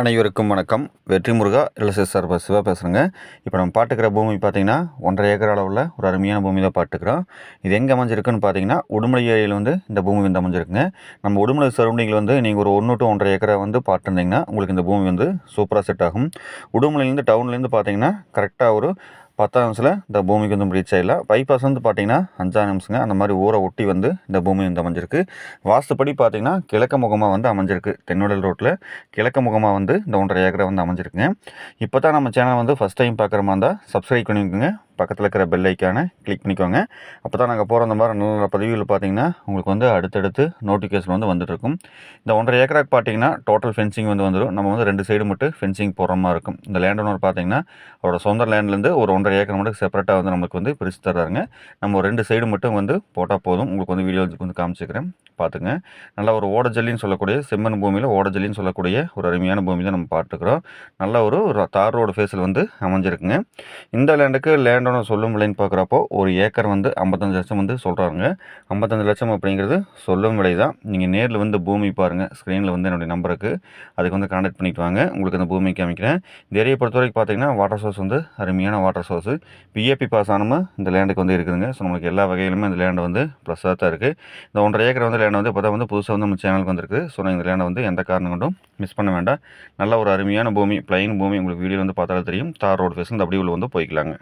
அனைவருக்கும் வணக்கம். வெற்றி முருகா எல்எஸ்எஸ் சார் சிவா பேசுகிறேங்க இப்போ நம்ம பாட்டுக்கிற பூமி பார்த்தீங்கன்னா ஒன்றரை ஏக்கர் அளவில் ஒரு அருமையான பூமி தான் பாட்டுக்கிறோம். இது எங்கே அமைஞ்சிருக்குன்னு பார்த்தீங்கன்னா உடுமலை ஏரியில் வந்து இந்த பூமி வந்து அமைஞ்சிருக்குங்க. நம்ம உடுமலை சரௌண்டிங்கில் வந்து நீங்கள் ஒரு ஒன்று டு ஒன்றரை ஏக்கரை வந்து பாட்டுருந்தீங்கன்னா உங்களுக்கு இந்த பூமி வந்து சூப்பராக செட் ஆகும். உடுமலையிலேருந்து டவுன்லேருந்து பார்த்தீங்கன்னா கரெக்டாக ஒரு பத்தாம் நிமிஷத்தில் இந்த பூமிக்கு வந்து ரீச் ஆகிடலாம் பைபாஸ் வந்து பார்த்தீங்கன்னா அஞ்சாம் நிமிஷங்க. அந்த மாதிரி ஊரை ஒட்டி வந்து இந்த பூமி வந்து அமைஞ்சிருக்கு. வாஸ்துப்படி பார்த்தீங்கன்னா கிழக்கு முகமாக வந்து அமைஞ்சிருக்கு. தென்னுடல் ரோட்டில் கிழக்கு முகமாக வந்து இந்த ஒன்றரை ஏக்கரை வந்து அமைஞ்சிருக்குங்க. இப்போ தான் நம்ம சேனல் வந்து ஃபஸ்ட் டைம் பார்க்குற மாதிரி இருந்தால் சப்ஸ்கிரைப் பண்ணிக்கோங்க. பக்கத்தில் இருக்கிற பெல் ஐக்கானை கிளிக் பண்ணிக்கோங்க. அப்போ தான் நாங்கள் போகிற அந்த மாதிரி நல்ல நல்ல பதிவுகள் பார்த்தீங்கன்னா உங்களுக்கு வந்து அடுத்தடுத்து நோட்டிஃபிகேஷன் வந்து வந்துட்டுருக்கும். இந்த ஒன்றரை ஏக்கராக்கு பார்த்தீங்கன்னா டோட்டல் ஃபென்சிங் வந்து வந்துடும் நம்ம வந்து ரெண்டு சைடு மட்டும் ஃபென்சிங் போகிற மாதிரி இருக்கும். இந்த லேண்ட் ஓனர் பார்த்தீங்கன்னா அவரோட சொந்த லேண்ட்லேருந்து ஒரு ஒன்றரை ஏக்கர் மட்டும் செப்பரேட்டாக வந்து நம்மளுக்கு வந்து பிரித்து தர்றாருங்க. நம்ம ஒரு ரெண்டு சைடு மட்டும் வந்து போட்டால் போதும். உங்களுக்கு வந்து வீடியோ வந்து காமிச்சிக்கிறேன். பார்த்துங்க. நல்லா ஒரு ஓடஜல்லின்னு சொல்லக்கூடிய செம்மண் பூமியில் ஓடஜல்லின்னு சொல்லக்கூடிய ஒரு அருமையான பூமி தான் நம்ம பார்த்துக்கிறோம். நல்ல ஒரு தார் ரோடு ஃபேஸில் வந்து அமைஞ்சிருக்குங்க. இந்த லேண்டுக்கு லேண்டோட சொல்லும் விலைன்னு பார்க்குறப்போ ஒரு ஏக்கர் வந்து ஐம்பத்தஞ்சு லட்சம் வந்து சொல்கிறாங்க ஐம்பத்தஞ்சு லட்சம் அப்படிங்கிறது சொல்லும் விலை தான். நீங்கள் நேரில் வந்து பூமி பாருங்கள் ஸ்க்ரீனில் வந்து என்னுடைய நம்பருக்கு அதுக்கு வந்து கான்டாக்ட் பண்ணிட்டு வாங்க. உங்களுக்கு அந்த பூமி காமிக்கிறேன். இந்த ஏரியை பொறுத்த வரைக்கும் பார்த்தீங்கன்னா வாட்டர் சோர்ஸ் வந்து அருமையான வாட்டர் சோர்ஸ் பிஏபி பாஸ் ஆனமும் இந்த லேண்டுக்கு வந்து இருக்குதுங்க. ஸோ நம்மளுக்கு எல்லா வகையிலுமே இந்த லேண்டு வந்து ப்ளஸ்ஸாக தான் இருக்குது இந்த ஒன்றரை ஏக்கர் வந்து லேண்ட் வந்து இப்போ தான் வந்து புதுசாக வந்து நம்ம சேனலுக்கு வந்திருக்கு. ஸோ நான் இந்த லேண்டை வந்து எந்த காரணம் கொண்டும் மிஸ் பண்ண வேண்டாம். நல்ல ஒரு அருமையான பூமி பிளைன் பூமி. உங்களுக்கு வீடியோ வந்து பார்த்தாலும் தெரியும். தார் ரோடு ஃபேஸ் வந்து அப்படி உள்ள வந்து போய்க்கலாங்க.